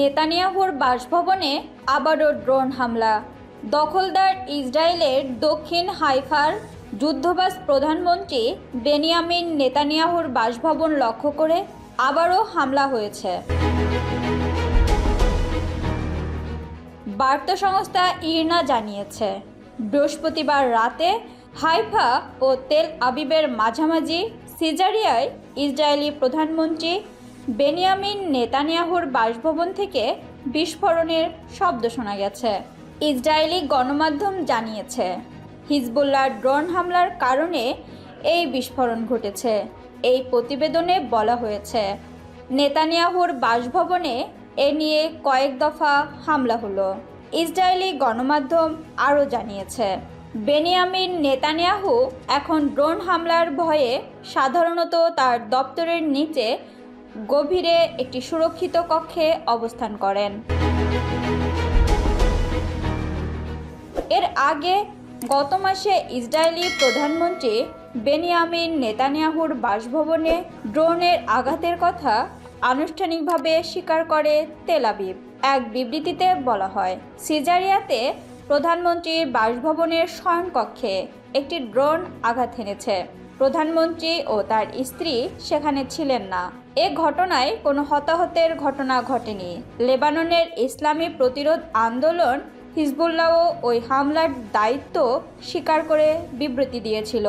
নেতানিয়াহুর বাসভবনে আবারও ড্রোন হামলা। দখলদার ইসরায়েলের দক্ষিণ হাইফার যুদ্ধবাস প্রধানমন্ত্রী বেনিয়ামিন নেতানিয়াহুর বাসভবন লক্ষ্য করে আবারও হামলা হয়েছে। বার্তা সংস্থা ইরনা জানিয়েছে, বৃহস্পতিবার রাতে হাইফা ও তেল আবিবের মাঝামাঝি সিজারিয়ায় ইসরায়েলি প্রধানমন্ত্রী বেনিয়ামিন নেতানিয়াহুর বাসভবন থেকে বিস্ফোরণের শব্দ শোনা গেছে। ইসরায়েলি গণমাধ্যম জানিয়েছে, হিজবুল্লাহর ড্রোন হামলার কারণে এই বিস্ফোরণ ঘটেছে। এই প্রতিবেদনে বলা হয়েছে, নেতানিয়াহুর বাসভবনে এ নিয়ে কয়েক দফা হামলা হলো। ইসরায়েলি গণমাধ্যম আরও জানিয়েছে, বেনিয়ামিন নেতানিয়াহু এখন ড্রোন হামলার ভয়ে সাধারণত তার দপ্তরের নিচে গভীরে একটি সুরক্ষিত কক্ষে অবস্থান করেন। এর আগে গত মাসে ইসরায়েলি প্রধানমন্ত্রী বেনিয়ামিন নেতানিয়াহুর বাসভবনে ড্রোনের আঘাতের কথা আনুষ্ঠানিকভাবে স্বীকার করে তেল আবিব। এক বিবৃতিতে বলা হয়, সিজারিয়াতে প্রধানমন্ত্রীর বাসভবনের শয়নকক্ষে একটি ড্রোন আঘাত হেনেছে। প্রধানমন্ত্রী ও তার স্ত্রী সেখানে ছিলেন না। এ ঘটনায় কোনো হতাহতের ঘটনা ঘটেনি। লেবাননের ইসলামী প্রতিরোধ আন্দোলন হিজবুল্লাহও ওই হামলার দায়িত্ব স্বীকার করে বিবৃতি দিয়েছিল।